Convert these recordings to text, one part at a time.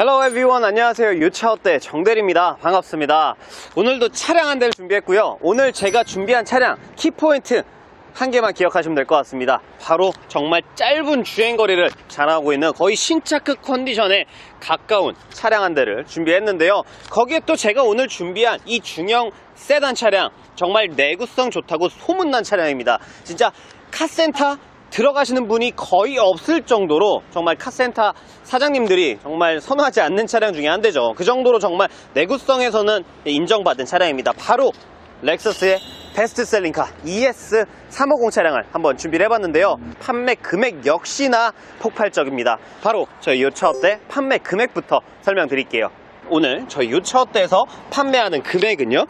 Hello everyone. 안녕하세요. 유차어때 정대리입니다. 반갑습니다. 오늘도 차량 한 대를 준비했고요. 오늘 제가 준비한 차량 키포인트 한 개만 기억하시면 될 것 같습니다. 바로 정말 짧은 주행거리를 자랑하고 있는 거의 신차급 컨디션에 가까운 차량 한 대를 준비했는데요. 거기에 또 제가 오늘 준비한 이 중형 세단 차량 정말 내구성 좋다고 소문난 차량입니다. 진짜 카센터 들어가시는 분이 거의 없을 정도로 정말 카센터 사장님들이 정말 선호하지 않는 차량 중에 한 대죠. 그 정도로 정말 내구성에서는 인정받은 차량입니다. 바로 렉서스의 베스트셀링카 ES 350 차량을 한번 준비를 해봤는데요. 판매 금액 역시나 폭발적입니다. 바로 저희 요차업대 판매 금액부터 설명드릴게요. 오늘 저희 요차업대에서 판매하는 금액은요.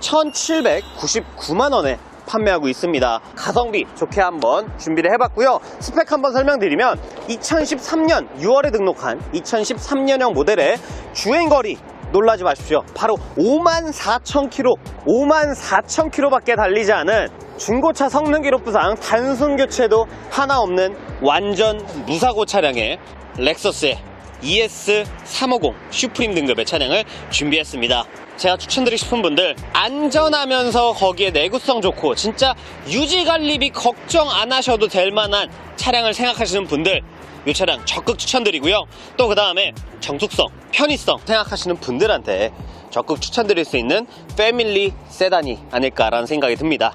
1799만원에 판매하고 있습니다. 가성비 좋게 한번 준비를 해봤고요. 스펙 한번 설명드리면 2013년 6월에 등록한 2013년형 모델의 주행거리 놀라지 마십시오. 바로 5만 4천 킬로, 5만 4천 킬로밖에 달리지 않은 중고차 성능 기록 부상 단순 교체도 하나 없는 완전 무사고 차량의 렉서스의 ES 350 슈프림 등급의 차량을 준비했습니다. 제가 추천드리고 싶은 분들 안전하면서 거기에 내구성 좋고 진짜 유지 관리비 걱정 안 하셔도 될 만한 차량을 생각하시는 분들 이 차량 적극 추천드리고요. 또 그 다음에 정숙성, 편의성 생각하시는 분들한테 적극 추천드릴 수 있는 패밀리 세단이 아닐까라는 생각이 듭니다.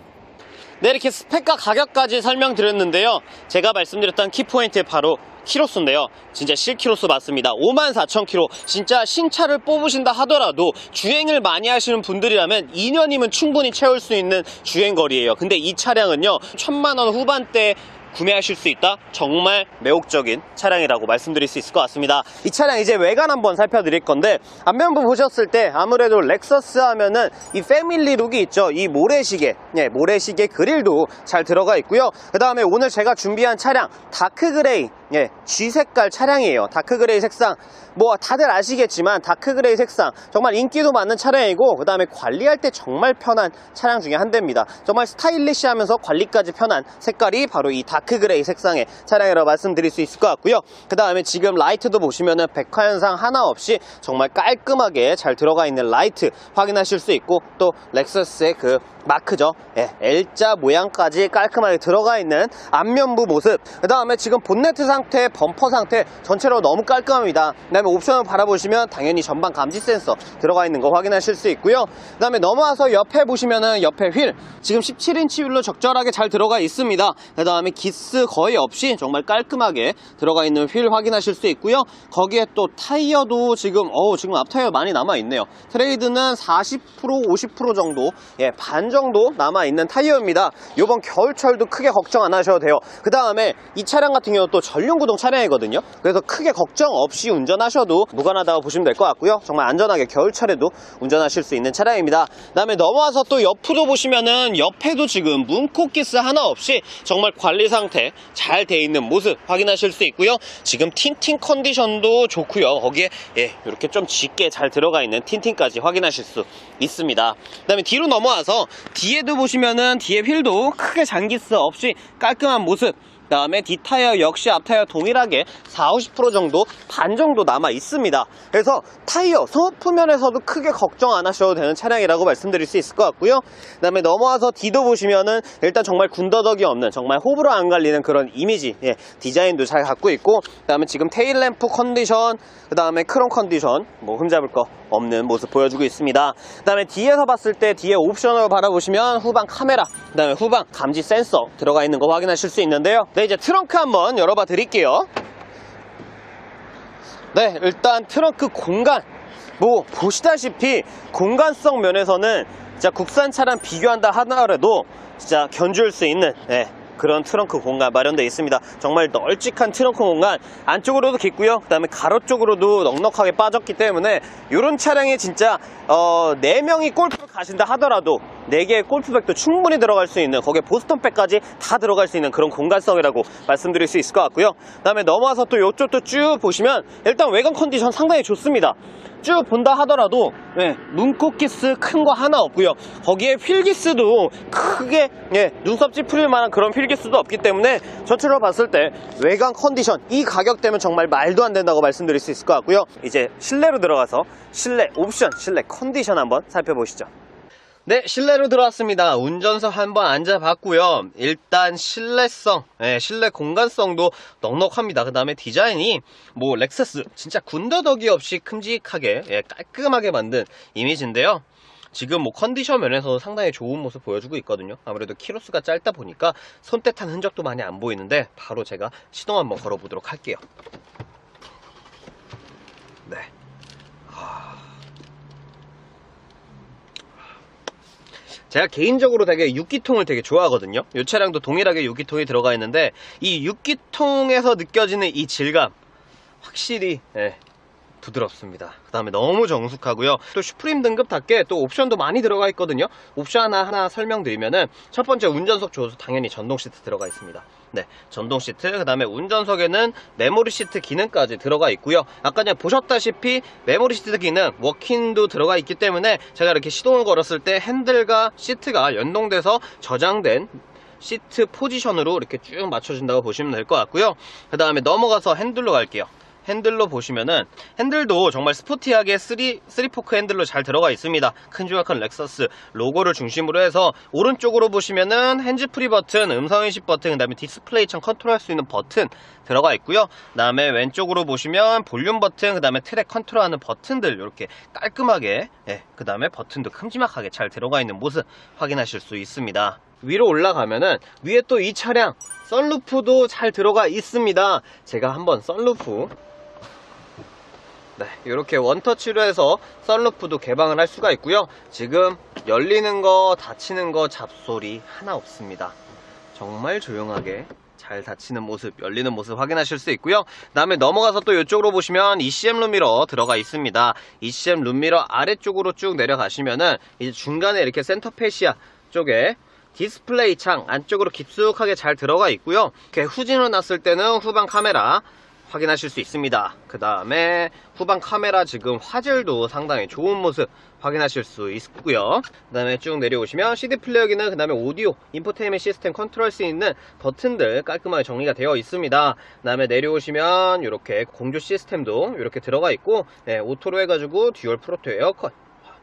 네, 이렇게 스펙과 가격까지 설명드렸는데요. 제가 말씀드렸던 키포인트 바로 키로수인데요. 진짜 실키로수 맞습니다. 54,000km. 진짜 신차를 뽑으신다 하더라도 주행을 많이 하시는 분들이라면 2년이면 충분히 채울 수 있는 주행거리예요. 근데 이 차량은요. 1000만원 후반대 구매하실 수 있다? 정말 매혹적인 차량이라고 말씀드릴 수 있을 것 같습니다. 이 차량 이제 외관 한번 살펴드릴 건데 앞면부 보셨을 때 아무래도 렉서스 하면은 이 패밀리 룩이 있죠. 이 모래시계, 예, 모래시계 그릴도 잘 들어가 있고요. 그 다음에 오늘 제가 준비한 차량 다크 그레이, 예, G 색깔 차량이에요. 다크 그레이 색상. 뭐 다들 아시겠지만 다크 그레이 색상 정말 인기도 많은 차량이고 그 다음에 관리할 때 정말 편한 차량 중에 한 대입니다. 정말 스타일리시하면서 관리까지 편한 색깔이 바로 이 다크 그레이 색상의 차량이라고 말씀드릴 수 있을 것 같고요. 그 다음에 지금 라이트도 보시면은 백화 현상 하나 없이 정말 깔끔하게 잘 들어가 있는 라이트 확인하실 수 있고 또 렉서스의 그 마크죠. 예, L자 모양까지 깔끔하게 들어가 있는 앞면부 모습. 그 다음에 지금 본네트 상 태, 범퍼 상태 전체로 너무 깔끔합니다. 그 다음에 옵션을 바라보시면 당연히 전방 감지 센서 들어가 있는 거 확인하실 수 있고요. 그 다음에 넘어와서 옆에 보시면은 옆에 휠 지금 17인치 휠로 적절하게 잘 들어가 있습니다. 그 다음에 기스 거의 없이 정말 깔끔하게 들어가 있는 휠 확인하실 수 있고요. 거기에 또 타이어도 지금 어우 지금 앞 타이어 많이 남아 있네요. 트레이드는 40% 50% 정도 예, 반 정도 남아 있는 타이어입니다. 이번 겨울철도 크게 걱정 안 하셔도 돼요. 그 다음에 이 차량 같은 경우 또 전륜 구동 차량이거든요. 그래서 크게 걱정 없이 운전하셔도 무관하다고 보시면 될 것 같고요. 정말 안전하게 겨울철에도 운전하실 수 있는 차량입니다. 그 다음에 넘어와서 또 옆으로 보시면은 옆에도 지금 문콕기스 하나 없이 정말 관리 상태 잘 돼 있는 모습 확인하실 수 있고요. 지금 틴팅 컨디션도 좋고요. 거기에 예, 이렇게 좀 짙게 잘 들어가 있는 틴팅까지 확인하실 수 있습니다. 그 다음에 뒤로 넘어와서 뒤에도 보시면은 뒤에 휠도 크게 장기스 없이 깔끔한 모습 그 다음에 뒷타이어 역시 앞타이어 동일하게 4, 50% 정도 반 정도 남아 있습니다. 그래서 타이어 소모품 면에서도 크게 걱정 안 하셔도 되는 차량이라고 말씀드릴 수 있을 것 같고요. 그 다음에 넘어와서 뒤도 보시면은 일단 정말 군더더기 없는 정말 호불호 안 갈리는 그런 이미지 예, 디자인도 잘 갖고 있고 그 다음에 지금 테일램프 컨디션 그 다음에 크롬 컨디션 뭐 흠잡을 거 없는 모습 보여주고 있습니다. 그 다음에 뒤에서 봤을 때 뒤에 옵션으로 바라보시면 후방 카메라 그 다음에 후방 감지 센서 들어가 있는 거 확인하실 수 있는데요. 네 이제 트렁크 한번 열어봐 드릴게요. 네 일단 트렁크 공간 뭐 보시다시피 공간성 면에서는 진짜 국산 차랑 비교한다 하더라도 진짜 견줄 수 있는 네, 그런 트렁크 공간 마련되어 있습니다. 정말 널찍한 트렁크 공간 안쪽으로도 깊고요. 그 다음에 가로 쪽으로도 넉넉하게 빠졌기 때문에 이런 차량이 진짜 어, 4명이 골프를 가신다 하더라도 4개의 골프백도 충분히 들어갈 수 있는 거기에 보스턴백까지 다 들어갈 수 있는 그런 공간성이라고 말씀드릴 수 있을 것 같고요. 그 다음에 넘어와서 또 이쪽도 쭉 보시면 일단 외관 컨디션 상당히 좋습니다. 쭉 본다 하더라도 네, 문콕기스 큰 거 하나 없고요. 거기에 필기스도 크게 예, 눈썹 찌푸릴 만한 그런 필기스도 없기 때문에 전체로 봤을 때 외관 컨디션 이 가격대면 정말 말도 안 된다고 말씀드릴 수 있을 것 같고요. 이제 실내로 들어가서 실내 옵션, 실내 컨디션 한번 살펴보시죠. 네, 실내로 들어왔습니다. 운전석 한번 앉아봤고요. 일단 실내성, 예, 실내 공간성도 넉넉합니다. 그 다음에 디자인이 뭐 렉서스 진짜 군더더기 없이 큼직하게 예, 깔끔하게 만든 이미지인데요. 지금 뭐 컨디션 면에서 상당히 좋은 모습 보여주고 있거든요. 아무래도 키로수가 짧다 보니까 손때 탄 흔적도 많이 안 보이는데 바로 제가 시동 한번 걸어보도록 할게요. 제가 개인적으로 되게 6기통을 되게 좋아하거든요. 이 차량도 동일하게 6기통이 들어가 있는데 이 6기통에서 느껴지는 이 질감 확실히 예, 부드럽습니다. 그 다음에 너무 정숙하고요. 또 슈프림 등급답게 또 옵션도 많이 들어가 있거든요. 옵션 하나 하나 설명드리면은 첫 번째 운전석 조수 당연히 전동 시트 들어가 있습니다. 네, 전동 시트, 그 다음에 운전석에는 메모리 시트 기능까지 들어가 있고요. 아까 그냥 보셨다시피 메모리 시트 기능, 워킹도 들어가 있기 때문에 제가 이렇게 시동을 걸었을 때 핸들과 시트가 연동돼서 저장된 시트 포지션으로 이렇게 쭉 맞춰준다고 보시면 될 것 같고요. 그 다음에 넘어가서 핸들로 갈게요. 핸들로 보시면은 핸들도 정말 스포티하게 3, 3포크 핸들로 잘 들어가 있습니다. 큰 조각한 렉서스 로고를 중심으로 해서 오른쪽으로 보시면은 핸즈프리 버튼, 음성인식 버튼, 그 다음에 디스플레이 창 컨트롤할 수 있는 버튼 들어가 있고요. 그 다음에 왼쪽으로 보시면 볼륨 버튼, 그 다음에 트랙 컨트롤하는 버튼들 이렇게 깔끔하게 예, 그 다음에 버튼도 큼지막하게 잘 들어가 있는 모습 확인하실 수 있습니다. 위로 올라가면은 위에 또 이 차량 썬루프도 잘 들어가 있습니다. 제가 한번 썬루프 네, 이렇게 원터치로 해서 썬루프도 개방을 할 수가 있고요. 지금 열리는 거, 닫히는 거 잡소리 하나 없습니다. 정말 조용하게 잘 닫히는 모습, 열리는 모습 확인하실 수 있고요. 그 다음에 넘어가서 또 이쪽으로 보시면 ECM 룸미러 들어가 있습니다. ECM 룸미러 아래쪽으로 쭉 내려가시면은 이제 중간에 이렇게 센터 페시아 쪽에 디스플레이 창 안쪽으로 깊숙하게 잘 들어가 있고요. 이렇게 후진을 놨을 때는 후방 카메라 확인하실 수 있습니다. 그 다음에 후방 카메라 지금 화질도 상당히 좋은 모습 확인하실 수 있고요. 그 다음에 쭉 내려오시면 CD 플레이어 기능, 그 다음에 오디오, 인포테인먼트 시스템 컨트롤 수 있는 버튼들 깔끔하게 정리가 되어 있습니다. 그 다음에 내려오시면 이렇게 공조 시스템도 이렇게 들어가 있고 네, 오토로 해가지고 듀얼 프로토 에어컨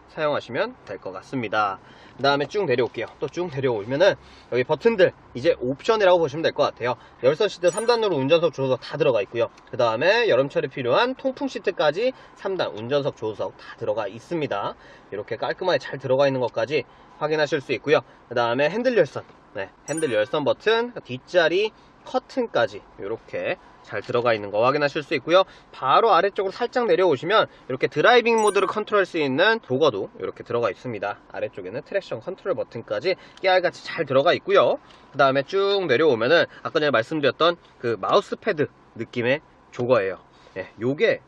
사용하시면 될 것 같습니다. 그 다음에 쭉 내려올게요. 또 쭉 내려오면은 여기 버튼들 이제 옵션이라고 보시면 될 것 같아요. 열선 시트 3단으로 운전석 조수석 다 들어가 있고요. 그 다음에 여름철에 필요한 통풍 시트까지 3단 운전석 조수석 다 들어가 있습니다. 이렇게 깔끔하게 잘 들어가 있는 것까지 확인하실 수 있고요. 그 다음에 핸들 열선, 네, 핸들 열선 버튼, 뒷자리 커튼까지 이렇게 잘 들어가 있는 거 확인하실 수 있고요. 바로 아래쪽으로 살짝 내려오시면 이렇게 드라이빙 모드를 컨트롤할 수 있는 도어도 이렇게 들어가 있습니다. 아래쪽에는 트랙션 컨트롤 버튼까지 깨알같이 잘 들어가 있고요. 그 다음에 쭉 내려오면은 아까 전에 말씀드렸던 그 마우스 패드 느낌의 조거예요. 예, 요게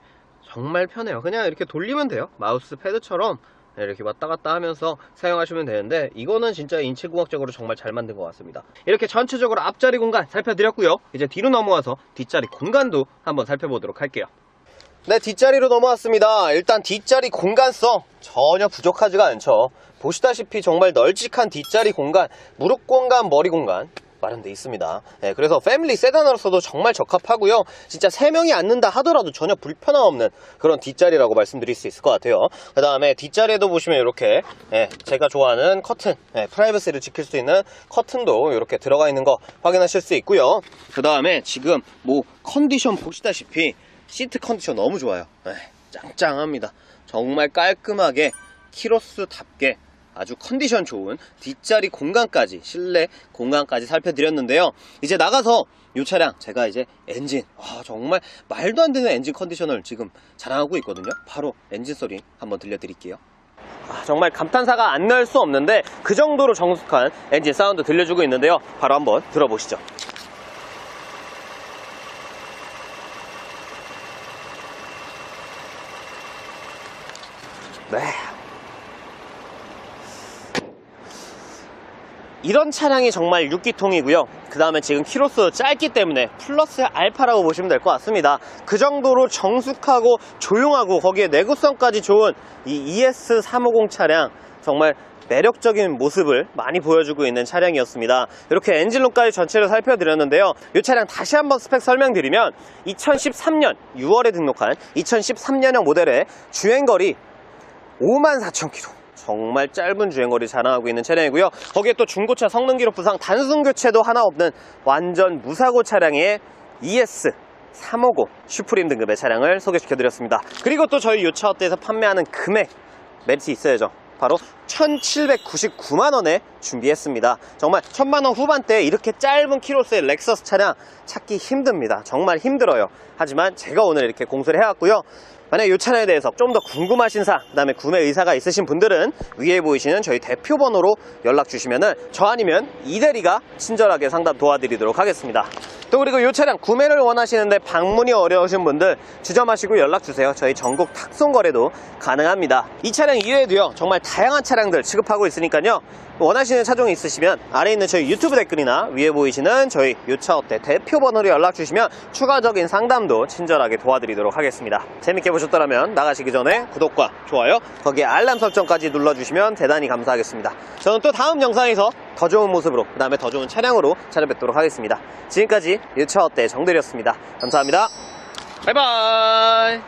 정말 편해요. 그냥 이렇게 돌리면 돼요. 마우스 패드처럼 네, 이렇게 왔다 갔다 하면서 사용하시면 되는데 이거는 진짜 인체공학적으로 정말 잘 만든 것 같습니다. 이렇게 전체적으로 앞자리 공간 살펴드렸고요. 이제 뒤로 넘어와서 뒷자리 공간도 한번 살펴보도록 할게요. 네 뒷자리로 넘어왔습니다. 일단 뒷자리 공간성 전혀 부족하지가 않죠. 보시다시피 정말 널찍한 뒷자리 공간 무릎 공간 머리 공간 마련돼 있습니다. 네, 그래서 패밀리 세단으로서도 정말 적합하고요. 진짜 3명이 앉는다 하더라도 전혀 불편함 없는 그런 뒷자리라고 말씀드릴 수 있을 것 같아요. 그 다음에 뒷자리에도 보시면 이렇게 네, 제가 좋아하는 커튼, 네, 프라이버시를 지킬 수 있는 커튼도 이렇게 들어가 있는 거 확인하실 수 있고요. 그 다음에 지금 뭐 컨디션 보시다시피 시트 컨디션 너무 좋아요. 네, 짱짱합니다. 정말 깔끔하게 키로수답게 아주 컨디션 좋은 뒷자리 공간까지 실내 공간까지 살펴드렸는데요. 이제 나가서 이 차량 제가 이제 엔진 아, 정말 말도 안 되는 엔진 컨디션을 지금 자랑하고 있거든요. 바로 엔진 소리 한번 들려드릴게요. 아, 정말 감탄사가 안 날 수 없는데 그 정도로 정숙한 엔진 사운드 들려주고 있는데요. 바로 한번 들어보시죠 이런 차량이 정말 6기통이고요. 그 다음에 지금 키로수 짧기 때문에 플러스 알파라고 보시면 될 것 같습니다. 그 정도로 정숙하고 조용하고 거기에 내구성까지 좋은 이 ES350 차량 정말 매력적인 모습을 많이 보여주고 있는 차량이었습니다. 이렇게 엔진룸까지 전체를 살펴드렸는데요. 이 차량 다시 한번 스펙 설명드리면 2013년 6월에 등록한 2013년형 모델의 주행거리 54,000km. 정말 짧은 주행거리 자랑하고 있는 차량이고요. 거기에 또 중고차 성능 기록 부상 단순 교체도 하나 없는 완전 무사고 차량의 ES 350 슈프림 등급의 차량을 소개시켜 드렸습니다. 그리고 또 저희 요차 업대에서 판매하는 금액 메리트 있어야죠. 바로 1799만원에 준비했습니다. 정말 천만원 후반대에 이렇게 짧은 키로수의 렉서스 차량 찾기 힘듭니다. 정말 힘들어요. 하지만 제가 오늘 이렇게 공수를 해왔고요. 만약에 이 차량에 대해서 좀 더 궁금하신 사항, 그 다음에 구매 의사가 있으신 분들은 위에 보이시는 저희 대표 번호로 연락 주시면 은 저 아니면 이대리가 친절하게 상담 도와드리도록 하겠습니다. 또 그리고 이 차량 구매를 원하시는데 방문이 어려우신 분들 주점하시고 연락 주세요. 저희 전국 탁송 거래도 가능합니다. 이 차량 이외에도요 정말 다양한 차량들 취급하고 있으니까요. 원하시는 차종이 있으시면 아래 있는 저희 유튜브 댓글이나 위에 보이시는 저희 요차업대 대표 번호로 연락 주시면 추가적인 상담도 친절하게 도와드리도록 하겠습니다. 재밌게 보셨더라면 나가시기 전에 구독과 좋아요 거기에 알람 설정까지 눌러주시면 대단히 감사하겠습니다. 저는 또 다음 영상에서 더 좋은 모습으로 그 다음에 더 좋은 차량으로 찾아뵙도록 하겠습니다. 지금까지 요차업대 정들이었습니다. 감사합니다. 바이바이